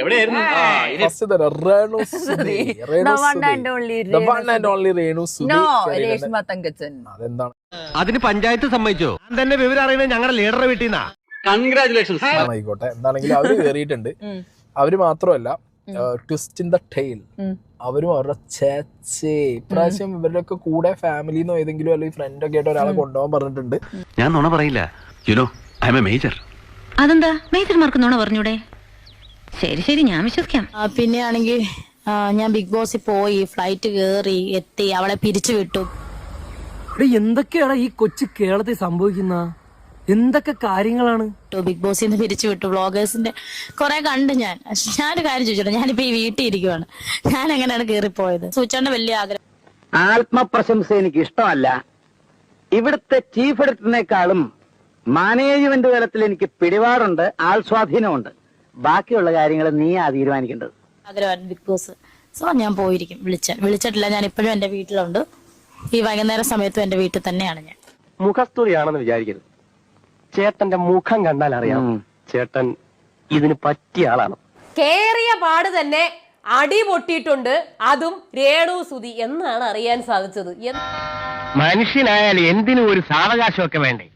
എവിടെയായിരുന്നു? അതിന് പഞ്ചായത്ത് സമ്മതിച്ചോ? തന്നെ വിവരം അറിയുന്നത് ഞങ്ങളുടെ ലീഡറെ വീട്ടിൽ നിന്നാ. കൺഗ്രാചുലേഷൻസ് ആയിക്കോട്ടെ. എന്താണെങ്കിലും അവർ കയറിയിട്ടുണ്ട് അവർ മാത്രമല്ല ട്വിസ്റ്റ് ഇൻ ദ ടെയിൽ അവരും അവരുടെ ചേച്ചേ. ഇപ്രാവശ്യം ഇവരുടെ ഒക്കെ കൂടെ ഫാമിലിന്നോ ഏതെങ്കിലും അല്ലെങ്കിൽ ഫ്രണ്ട് ഒക്കെ ആയിട്ട് ഒരാളെ കൊണ്ടുപോകാൻ പറഞ്ഞിട്ടുണ്ട്. ഞാൻ നുണ പറയില്ല. You know I am a major അതെന്താ? മേജർമാർക്ക് നുണ പറഞ്ഞൂടെ? ശരി ശരി ഞാൻ വിശ്വസിക്കാം. പിന്നെ ആണെങ്കിൽ ഞാൻ ബിഗ് ബോസിൽ പോയി ഫ്ലൈറ്റ് കേറി എത്തി അവളെ പിരിച്ചു വിട്ടു. എന്തൊക്കെയാണ് ഈ കൊച്ചു കേരളത്തിൽ സംഭവിക്കുന്ന? എന്തൊക്കെ കാര്യങ്ങളാണ്? വിട്ടു. ബിഗ് ബോസിൽ നിന്ന് പിരിച്ചു വിട്ടു വ്ളോഗേഴ്സിന്റെ കുറെ കണ്ട് ഞാൻ. ഞാനൊരു കാര്യം ചോദിച്ചോട്ടെ ഞാനിപ്പോ ഈ വീട്ടിൽ ഇരിക്കുവാണ്. ഞാൻ എങ്ങനെയാണ് കയറിപ്പോയത് സൂചിച്ചോണ്ട് വലിയ ആഗ്രഹം. ആത്മപ്രശംസ എനിക്ക് ഇഷ്ടമല്ല. ഇവിടുത്തെ ചീഫ് എഡിറ്ററിനേക്കാളും മാനേജ്മെന്റ് തലത്തിൽ എനിക്ക് പിടിപാടുണ്ട് ആൾ സ്വാധീനമുണ്ട് ബാക്കിയുള്ള കാര്യങ്ങൾ നീയാ തീരുമാനിക്കേണ്ടത്. ആഗ്രഹമായിരുന്നു ബിഗ് ബോസ്. സോ ഞാൻ പോയിരിക്കും വിളിച്ച വിളിച്ചിട്ടില്ല ഞാൻ ഇപ്പോഴും എന്റെ വീട്ടിലുണ്ട്. ഈ വൈകുന്നേര സമയത്തും എന്റെ വീട്ടിൽ തന്നെയാണ് ഞാൻ. മുഖസ്തുതിയാണെന്ന് വിചാരിക്കരുത്. ചേട്ടന്റെ മുഖം കണ്ടാൽ അറിയാം. ചേട്ടൻ ഇതിന് പറ്റിയ ആളാണ്. കേറിയ പാട് തന്നെ അടി പൊട്ടിയിട്ടുണ്ട്. അതും രേണു സുതി എന്നാണ് അറിയാൻ സാധിച്ചത്. മനുഷ്യനായാലും മനുഷ്യനായാൽ എന്തിനും ഒരു സാവകാശമൊക്കെ വേണ്ടേ?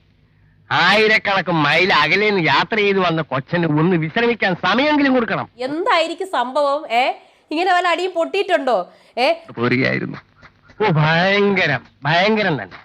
ആയിരക്കണക്കിന് മൈൽ അകലേന്ന് യാത്ര ചെയ്ത് വന്ന കൊച്ചന് ഒന്ന് വിശ്രമിക്കാൻ സമയമെങ്കിലും കൊടുക്കണം. എന്തായിരിക്കും സംഭവം? ഏ? ഇങ്ങനെ വല്ല അടിയും പൊട്ടിയിട്ടുണ്ടോ? ഏ? പോരുകയായിരുന്നു. ഓ ഭയങ്കരം. ഭയങ്കരം തന്നെ.